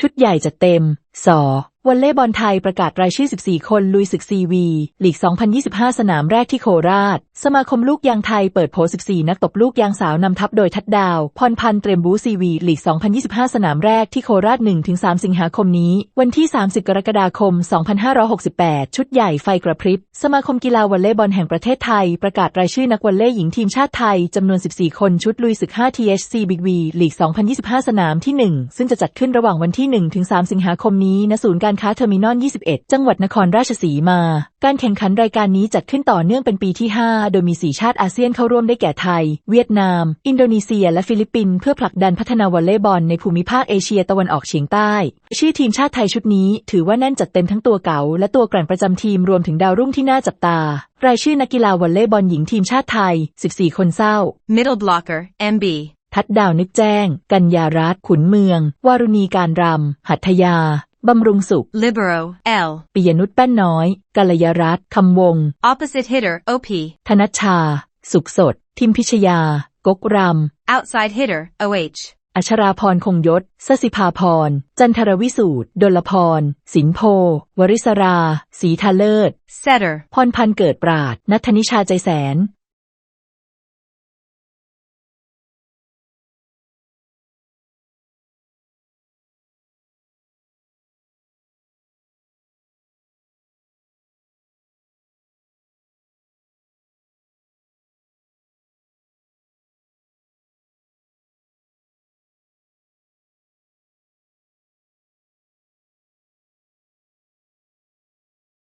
ชุดใหญ่จะเต็ม สอวอลเล่บอลไทยประกาศรายชื่อ 14 คนลุยศึกซีวีลีก 2025 สนามแรกที่โคราช สมาคมลูกยางไทยเปิดโผ14 นักตบลูกยางสาวนำทัพโดยทัดดาว พรพันธ์เตรียมบูซีวีลีก 2025 สนามแรกที่โคราช 1-3 สิงหาคมนี้ วันที่ 30 กรกฎาคม 2568 ชุดใหญ่ไฟกระพริบ สมาคมกีฬาวอลเลย์บอลแห่งประเทศไทย ประกาศรายชื่อนักวอลเลย์หญิงทีมชาติไทยจำนวน 14 คนชุดลุยศึก 5 THC Big V ลีก 2025 สนามที่ 1 ซึ่งจะจัดขึ้นระหว่างวันที่ 1-3 สิงหาคมนี้ณศูนย์การค้าเทอร์มินอล 21 จังหวัดนครราชสีมา การแข่งขันรายการนี้จัดขึ้นต่อเนื่องเป็นปีที่ 5 โดยมี 4 ชาติอาเซียนเข้าร่วมได้แก่ไทย เวียดนาม อินโดนีเซีย และฟิลิปปินส์เพื่อผลักดันพัฒนาวอลเลย์บอลในภูมิภาคเอเชียตะวันออกเฉียงใต้ ชื่อทีมชาติไทยชุดนี้ ถือว่าแน่นจัดเต็มทั้งตัวเก๋าและตัวแกร่งประจำทีมรวมถึงดาวรุ่งที่น่าจับตารายชื่อนักกีฬาวอลเลย์บอลหญิงทีมชาติไทย 14 คนเศร้า Middle blocker, MB. ทัดดาวนึกแจ้ง กัญญารัตน์ขุนเมือง วารุณีการรำ หัตถยา บำรุงสุข Libero, L. ปิยนุชแป้นน้อยกัลยารัตน์คำวง Opposite hitter, OP. ธนัชชา สุขสด ทิมพิชยา กกร Outside hitter, OH. ำอัชราพรคงยศสสิภาพร จันทรวิสูตรดลพร สินโพ วริศรา สีทาเลิศ Setter. พรพันธ์เกิดปราด นัทธนิชาใจแสน